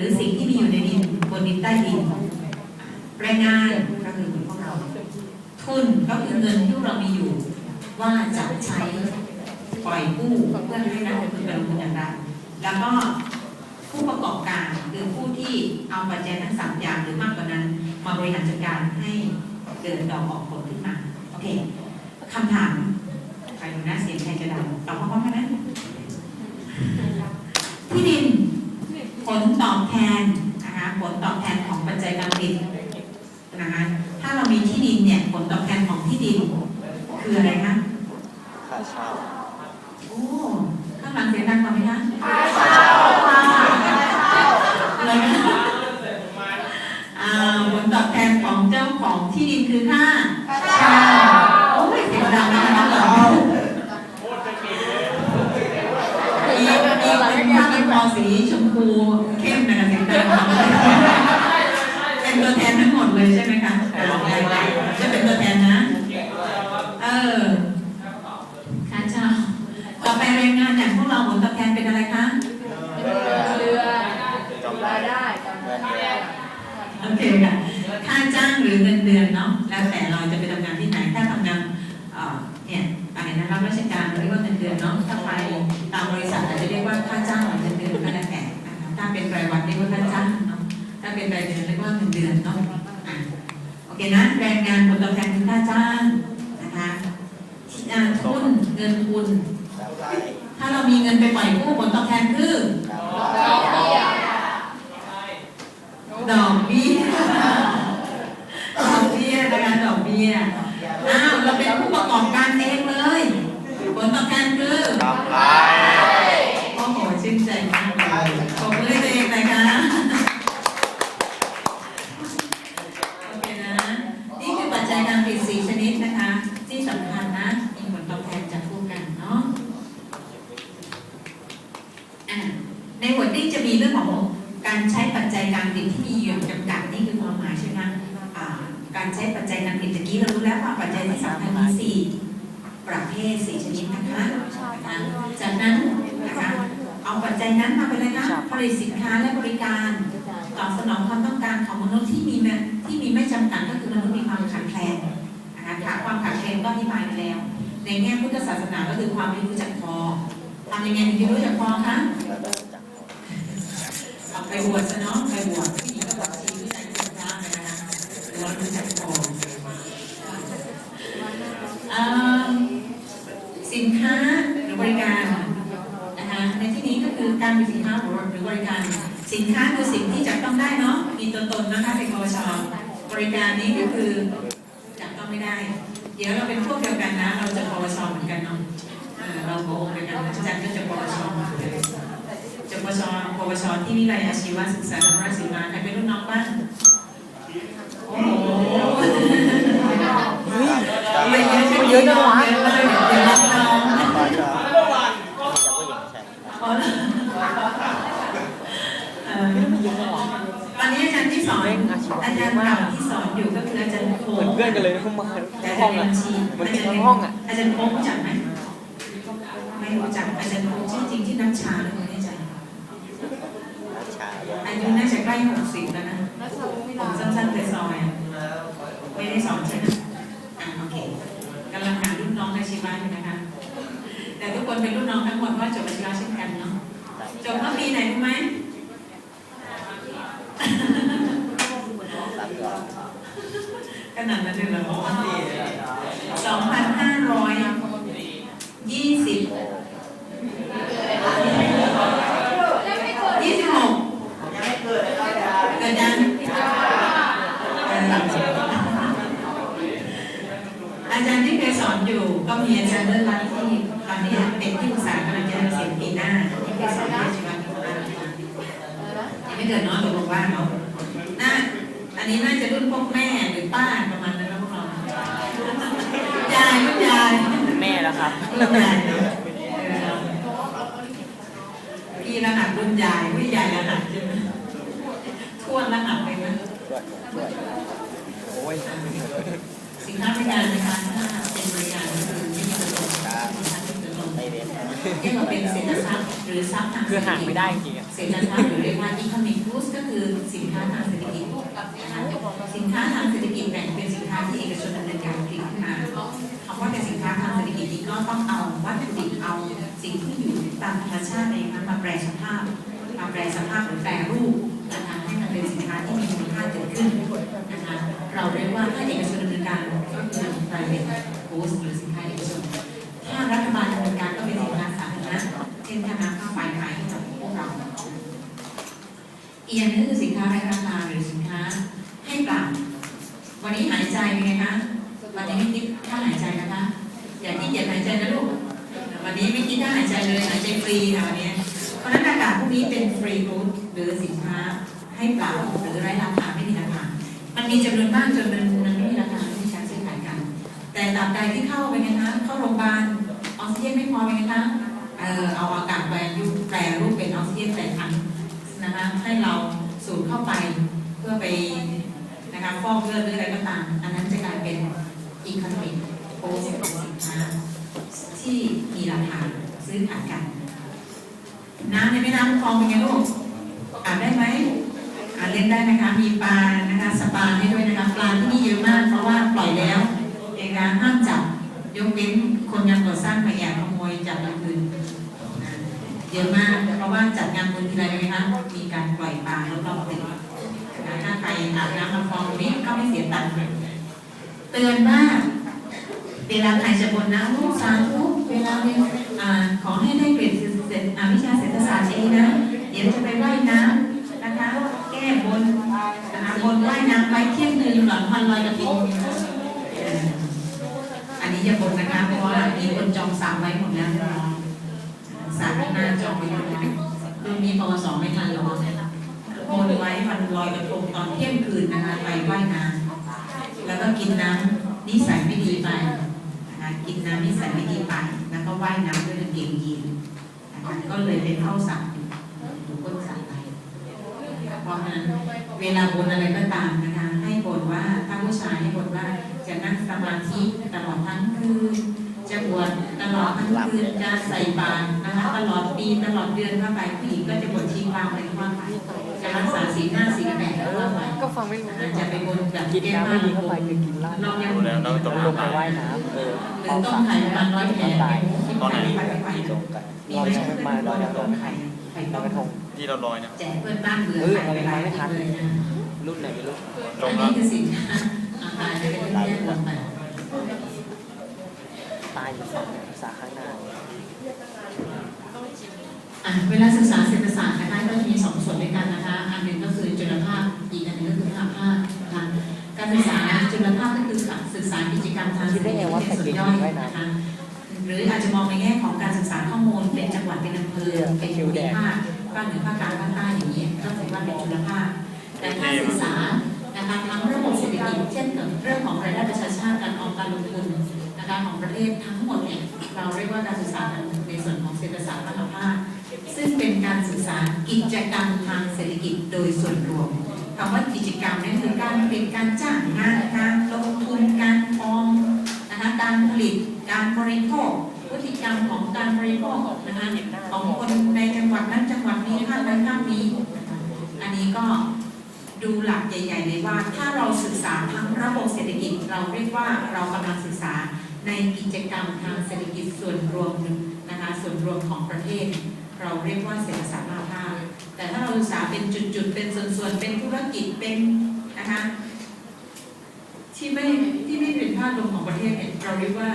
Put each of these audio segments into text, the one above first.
รือสิ่งที่มีอยู่ในดินบนดินใต้ดินแรงงานก็คือพวกเรา ทุนก็คือเงินที่เรามีอยู่ ว่าจะใช้ปล่อยกู้เพื่อให้นักลงทุนไปลงทุนอย่างไรแล้วก็ผู้ประกอบการคือผู้ที่เอาปัจจัยทั้งสามอย่างหรือมากกว่านั้น มาบริหารจัดการให้เกิดดอกออกผลขึ้นมาโอเคคำถามใครดูหน้าเสียงใครจะดังตอบพร้อมกันนะที่ดิน ผลตอบแทนนะคะผลตอบแทนของปัจจัยการผลิต นะคะถ้าเรามีที่ดินเนี่ยผลตอบแทนของที่ดิน คืออะไรคะค่าเช่าโอ้ข้างหลังเสียงดังกว่าไหมคะเลยนะอ่าผลตอบแทนของเจ้าของที่ดินคือค่าเช่าโอ้ยเสียงดังนะคะน้องเหรอมีมีเป็นผ้าเป็นคอสีชมพูเข้มนะคะเสียงดังเป็นตัวแทนทั้งหมดเลยใช่ไหมคะอ่าได้ๆจะเป็นตัวแทนนะ เออ ค่าเช่าต่อไปแรงงานอย่างพวก เราผลตอบแทนเป็นอะไรคะเรือจำรายได้เงินเดือนโอเคค่ะค่าจ้างหรือเงินเดือนเนาะแล้วแต่เราจะไปทำงานที่ไหนถ้าทำงานเอ่อเนี่ยอะไรนะรับราชการเรียกว่าเงินเดือนเนาะถ้าไปตามบริษัทอาจจะเรียกว่าค่าจ้างหรือเงินเดือนก็แล้วแต่นะคะถ้าเป็นรายวันเรียกว่าค่าจ้างเนาะถ้าเป็นรายเดือนเรียกว่าเงินเดือนเนาะอะโอเคนะแรงงานผลตอบแทนคือค่าจ้างนะคะอ่าทุนเงินทุนดาวไล ถ้าเรามีเงินไปปล่อยกู้ผลตอบแทนคือดาวไลดอกเบี้ยดอกเบี้ยนะคะดอกเบี้ยอ้าวเราเป็นผู้ประกอบการเองเลย ผลตอบแทนคือดาวไล โอ้โหชื่นใจมากเลยขอบมือให้ตัวเองหน่อยค่ะโอเคนะ นี่คือปัจจัยการผลิตสี่ชนิดนะคะ ที่สำคัญนะ มีผลตอบแทนจากคู่กันเนาะอะในหัวดิ้งจะมีเรื่องของการใช้ปัจจัยการผลิตที่มีอยู่จำกัดนี่คือความหมายใช่ไหมอ่า การใช้ปัจจัยการผลิตตะกี้เรารู้แล้วว่าปัจจัยที่สำคัญมีสี่ประเภทสี่ชนิดนะคะนะคะจากนั้นนะคะเอาปัจจัยนั้นมาเป็นอะไรนะผลิตสินค้าและบริการตอบสนองความต้องการของมนุษย์ที่มีไม่ที่มีไม่จำกัดก็คือมนุษย์มีความขาดแคลนนะคะขาดความขาดแคลนก็อธิบายไปแล้ว ในแง่พุทธศาสนาก็คือความไม่รู้จักพอทำยังไงถึงจะรู้จักพอคะแล้วได้จากเอาไปบวชซะเนาะไปบวชผู้หญิงก็บวชชีผู้ชายก็บวชพระเลยนะคะเรารู้จักพอเอ่อสินค้าหรือบริการนะคะในที่นี้ก็คือการมีสินค้าหรือบริการ สิน ค้าคือสิ่งที่จับต้องได้เนาะมีตัวตนนะคะเป็นปวชบริการนี้ก็คือจับต้องไม่ได้ เดี๋ยวเราเป็นพวกเดียวกันนะ เราจะปวชเหมือนกันเนาะเออเราโงเดียวกันอาจารย์ก็จะปวชเหมือนกันจะปวชปวชที่วิทยาลัยอาชีวศึกษานครราชสีมาใครเป็นรุ่นน้องบ้างโอ้โหไม่เยอะใช่ไหมเยอะจังวะเยอะเลยเดี๋ยวรับน้อง ปลาชาจากผู้หญิงใช่ อ๋อเออ ตอนนี้อาจารย์ที่สอนอาจารย์เก่าที่สอนอยู่ก็คืออาจารย์โคเหมือนเพื่อนกันเลยเข้ามาอาห้จาอรงย์อะบัญชีเหมือนอาจารย์ทั้งห้องอะอาจารย์โค้งรู้จักไหมไม่รู้จักอาจารย์โค้งชื่อจริงที่นักชาหรือไม่แน่ใจราชาอายุน่าจะใกล้หกสิบแล้วนะนักสาวไม่ผได้มสั้นๆแต่ซอยอะไม่ได้สอนใช่ไหมอะโอเคกำลังหารุ่นน้องอาชีวะอยู่นะคะแต่ทุกคนเป็นรุ่นน้องทั้งหมดเพราะว่าจบอาชีวะเช่นกันเนาะจบเมื่อปีไหนรู้ไหม ตัดก่อน ขนาดนั้นเลยเหรอสองพันห้าร้อยยี่สิบยี่สิบหกเกิดยังเอออาจารย์ที่เคยสอนอยู่ ก็ มีอาจารย์เลิศรัตน์ที่ตอนนี้เป็นที่ปรึกษากำลังจะเกษียณปีหน้าที่เคยสอนที่อาชีวะที่โคราชยังไม่เกิดเน้อยตกลงว่าเนาะน่าอันนี้น่าจะรุ่นพวกแม่หรือป้าประมาณนั้นนะพวกเรายายรุ่ยายแม่แล้วครับรุ่นยายเนอะพี่รหัสรุ่นยายพี่ยายรหัสใช่ไหมทวนรหัสเลยนะโอ้ยสินค้าบริการนะคะถ้าเป็นบริการก็คือ ไม่มีตัวตนสินค้าเป็นตัวตนไม่เรียเรียกว่าเป็นเศรษฐทรัพย์หรือทรัพย์ทางเศรษฐห่างกิจไม่ได้จริงๆอะเศรษฐทรัพย์หรือเรียกว่า economic goods ก็คือสินค้าทางเศรษฐกิจนะคะสินค้าทางเศรษฐกิจแบ่งเป็นสินค้าที่เอกชนดำเนินการผลิตขึ้นมาคำว่าเป็นสินค้าทางเศรษฐกิจนี้ก็ต้องเอาวัตถุดิบเอาสิ่งที่อยู่ตามธรรมชาติเองนะมาแปรสภาพมาแปรสภาพหรือแปรรูปนะคะให้มันเป็นสินค้าที่มีคุณค่าเกิดขึ้นนะคะเราเรียกว่าถ้าเอกชนดำเนินการก็คือ private goods หรือสินค้าเอกชน ถ้ารัฐบาลดำเนินการก็เป็นสินค้าสาธารณะเช่นค่าน้ำค่าไฟขายให้กับพวกเรา อีกอย่างนึงคือสินค้าไร้ราคาหรือสินค้าให้เปล่าวันนี้หายใจเป็นไงคะวันนี้ไม่คิดค่าหายใจนะคะ อย่าที่เกียจหายใจนะลูกวันนี้ไม่คิดค่าหายใจเลยหายใจฟรีค่ะวันนี้เพราะนั้นอากาศพวกนี้เป็นฟรีฟู้ดหรือสินค้าให้เปล่าหรือไร้ราคาไม่มีราคา มันมีจำนวนมากจนมันมันไม่มีราคาที่มีการซื้อขายกัน แต่ตราบใดที่เข้าไปไงคะเข้าโรงพยาบาลออกซิเจนไม่พอไปไงคะเออเอาอากาศแปรรูปแปรรูปเป็นออกซิเจนใส่ถัง นะคะให้เราสูดเข้าไปเพื่อไปนะคะฟอกเลือดหรืออะไรก็ตาม อันนั้นจะกลายเป็นอีคโนมิกโอสินค้าที่มีราคาซื้อขายกัน น้ำในแม่น้ำคลองเป็นไงลูกอาบได้ไหมอาบเล่นได้นะคะมีปลานะคะสปาให้ด้วยนะคะปลาที่นี่เยอะมาก เพราะว่าปล่อยแล้วเองกาห้ามจับยกเว้นคนงานก่อสร้างมาแอบขโมยจับกลางคืน เยอะมากเพราะว่าจัดงานบุญทีไรนไงคะมีการปล่อยปลาแล้วเราเป็นถ้าใครอาบน้ำมาฟองตรงนี้ก็ไม่เสียตังค์เตือนว่าเวลาใครจะบนนะลูกสาธุเวลาเนี่อขอให้ได้เกรดเศรษฐอ่าวิชาเศรษฐศาสตร์เองนะเดี๋ยวจะไปว่ายน้ำนะคะ แก้บนนะคะบนว่ายน้ำไปเที่ยงคืนหลังวันลอยกระทงอันนี้อย่าบนนะคะเพราะว่ามีคนจองสามไว้หมดแล้วเรียบร้อยสามหน้าจองไว้หมดแล้วรุ่นนี้ปวสไม่ทันแล้วบนไว้วันลอยกระทงตอนเที่ยงคืนนะคะไปว่ายน้ำแล้วก็กินน้ำนิสัยไม่ดีไปนะคะกินน้ำนิสัยไม่ดีไป แล้วก็ว่ายน้ำด้วยกางเกงยีนนะคะก็เลยเป็นเข้าสัตว์ถูกก้นสัตว์ไปเพราะฉะนั้นเวลาบนอะไรก็ตามนะคะให้บนว่าถ้าผู้ชายให้บนว่าจะนั่งสมาธิตลอดทั้งคืนจะบวช ตลอดทั้งคืนจะใส่บาตรนะคะตลอดปีตลอดเดือนว่าไปผู้หญิงก็จะบวชชีพรามอะไรก็ว่าไปจะรักษาศีลหน้าศีลแปดก็ว่าไปก็ฟังไม่รู้จะไปบนแบบกินแก้น้ำผ้าไม่ดีเข้าไปคือกินเหล้าเรายังแล้วเราต้องลงไปว่ายน้ำเออหรือต้องไข่ประมาณร้อยแผลตายที่ไข่ไปไปที่ลงกันมีไหมเพื่อนๆที่โดนไข่ไข่ลต้อมยกระทงที่เราลอยเนี่ยแจกเพื่อนบ้านเบื่อไข่ไปหลายอาทิตย์เลยนะรุ่นไหนไม่รู้ลอังนแล้นี้วคือสินค้าอาหารจะเป็นเรื่องแยกลงไป ตายอยู่ฝั่งสาข้างหน้าอะเวลาศึกษาเศรษฐศาสตร์นะคะก็จะมีสองส่วนด้วยกันนะคะ อันหนึ่งก็คือจุลภาคอีกอันหนึ่งก็คือมหาภาคนะคะการศึกษาจุลภาคก็คือการศึกษากิจกรรมทางเศรษฐกิจเป็นส่วนย่อยนะคะหรืออาจจะมองในแง่ของการศึกษาข้อมูลเป็นจังหวัดเป็นอำเภอเป็นภูมิภาคภาคเหนือภาคกลางภาคใต้อย่างนี้ก็ถือว่าเป็นจุลภาคแต่ถ้าศึกษานะคะทั้งระบบเศรษฐกิจเช่นเรื่องของรายได้ประชาชาติการออมการลงทุน นะคะของประเทศทั้งหมดเนี่ยเราเรียกว่าการศึกษาในส่วนของเศรษฐศาสตร์มหาภาคซึ่งเป็นการศึกษากิจกรรมทางเศรษฐกิจโดยส่วนรวมคำว่ากิจกรรมนั่นคือการเป็นการจ้างงานการลงทุนการออมนะคะการผลิตการบริโภคพฤติกรรมของการบริโภคนะคะของคนในจังหวัดนั้นจังหวัดนี้ภาคนั้นภาคนี้ อันนี้ก็ดูหลักใหญ่ๆเลยว่า ถ้าเราศึกษาทั้งระบบเศรษฐกิจเราเรียกว่าเรากำลังศึกษา กิจกรรมทางเศรษฐกิจส่วนรวมนะคะส่วนรวมของประเทศ เราเรียกว่าเศรษฐศาสตร์มหาภาคแต่ถ้าเราศึกษาเป็นจุดๆ เป็นส่วนๆ เป็นธุรกิจเป็นนะคะที่ไม่ที่ไม่เป็นภาพรวมของประเทศเนี่ยเราเรียกว่า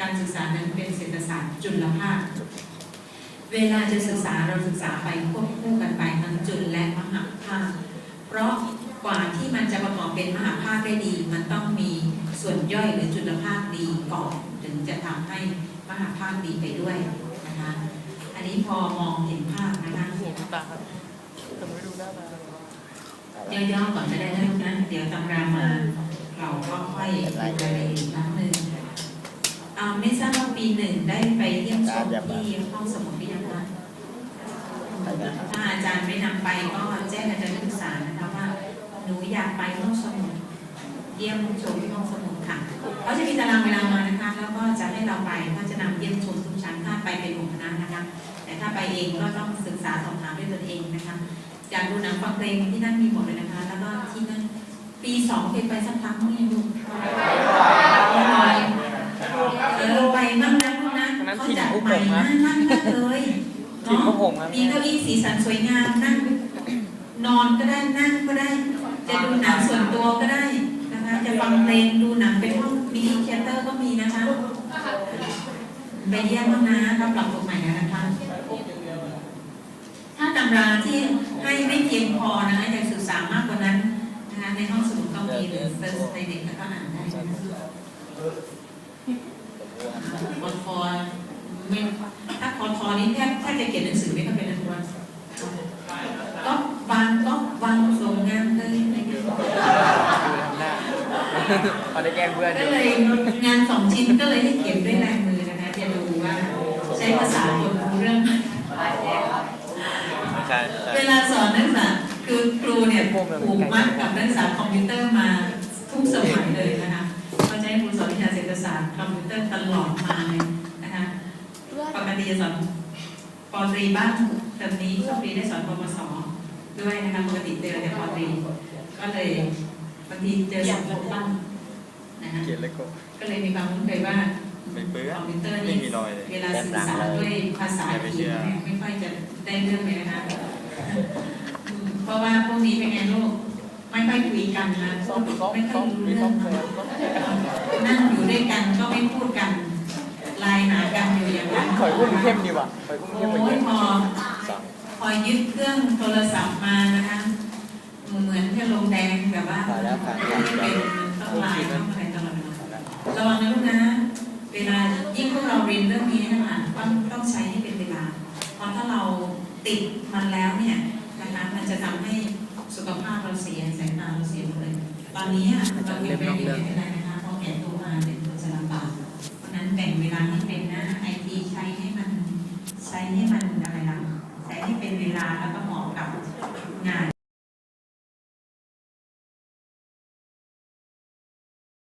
การศึกษานั้นเป็นเศรษฐศาสตร์จุลภาค เวลาจะศึกษาเราศึกษาไปควบคู่กันไปทั้งจุลและมหาภาค เพราะกว่าที่มันจะประกอบเป็นมหาภาคได้ดี มันต้องมี ส่วนย่อยหรือจุลภาคดีก่อนถึงจะทำให้มหาภาคดีไปด้วยนะคะอันนี้พอมองเห็นภาพนะคะตาครับแต่ไม่รู้หน้าตาย่อๆก่อนก็ได้นะลูกนะเดี๋ยวตำรามาเราก็ค่อยรายละเอียดอีกครั้งหนึ่งอ่าไม่ทราบว่าปีหนึ่งได้ไปเยี่ยมชมที่ห้องสมุดพิยาคะถ้าอาจารย์ไม่นำไปก็แจ้งอาจารย์นักศึกษานะคะว่าหนูอยากไปห้องสมุดเยี่ยมชมห้องสมุด ค่ะเขาจะมีตารางเวลามานะคะ แล้วก็จะให้เราไปก็จะนำเยี่ยมชมทุกชั้นถ้าไปเป็นหมู่คณะนะคะ แต่ถ้าไปเองก็ต้องศึกษาสอบถามด้วยตนเองนะคะอยากดูหนังฟังเพลงที่นั่นมีหมดเลยนะคะ แล้วก็ที่นั่นปีสองเคยไปสักครั้งมั้งยังดูยังลอยเออไปบ้างนะพวกนั้นเขาจัดใหม่นะนั่งมากเลยทีมเนาะพวกผมครับมีเก้าอี้สีสันสวยงามนั่งนอนก็ได้นั่งก็ได้ จะดูหนังส่วนตัวก็ได้นะคะ จะฟังเพลงดูหนังเป็นห้องมินิเทเตอร์ก็มีนะคะไปเยี่ยมบ้างนะเขาปรับปรุงใหม่แล้วนะคะ ถ้าตำราที่ให้ไม่เพียงพอนะคะอยากศึกษามากกว่านั้นนะคะในห้องสมุดก็มีหรือเซิร์ชในเน็ตแล้วก็อ่านได้นะคะคอทอไม่ถ้าคอทอนี่แทบแทบจะเขียนหนังสือไม่ก็เป็นอันวันก็วางก็วางส่งงานเลยอะไรเงี้ย ดูทำหน้า พอได้แกล้งเพื่อนก็เลยงานสองชิ้นก็เลยให้เก็บด้วยลายมือนะคะจะดูว่าใช้ภาษาคนรู้เรื่องไหมใช่ใช่เวลาสอนนักศึกษาคือครูเนี่ยผูกมัดกับนักศึกษาคอมพิวเตอร์มาทุกสมัยเลยนะคะเขาจะให้ครูสอนวิชาเศรษฐศาสตร์คอมพิวเตอร์ตลอดมาเลยนะคะปกติจะสอนปตรีบ้างเทอมนี้โชคดีได้สอนปวสด้วยนะคะปกติเจอแต่ปตรีก็เลย บางทีเจอสองคนบ้างนะคะเขียนเลโก้ก็เลยมีความคุ้นเคยว่าไม่เปื้อคอมพิวเตอร์ไม่นี่มีรอยเลย เวลาสื่อสารด้วยภาษาอังกฤษเนี่ยไม่ค่อยจะได้เรื่องเลยนะคะอืมเพราะว่าพวกนี้เป็นไงลูกไม่ค่อยคุยกันนะซ่อมซ่อมไม่ค่ซ่ออยมรู้มีเรื่ซ่อองมแซมซ่อมแซมนั่งอยู่ด้วยกันก็ไม่พูดกันไลน์หากันอยู่อย่างนั้น ข่อยพุ่งเข้มดีว่ะข่อยพุ่งโอ้เข้มไปเยยอะพอพอยึดเครื่องโทรศัพท์มานะคะ เหมือนจะลงแดงแบบว่าผ่านแล้วผ่านแล้วเป็นต้องไลน์ต้องอะไรตลอดเวลาระวังนะลูกนะ เวลายิ่งพวกเราเรียนเรื่องนี้นะคะต้องต้องใช้ให้เป็นเวลา เพราะถ้าเราติดมันแล้วเนี่ยนะคะมันจะทำให้สุขภาพเราเสียสายตาเราเสียหมดเลยตอนนี้อะเรายังไม่ได้ไม่เป็นไรนะคะเพราะแก่ตัวมาเป็นคนจะลำบากเพราะฉะนั้นแบ่งเวลาให้เป็นนะไอทีใช้ให้มันใช้ให้มันอะไรล่ะใช้ให้เป็นเวลาแล้วก็เหมาะกับงาน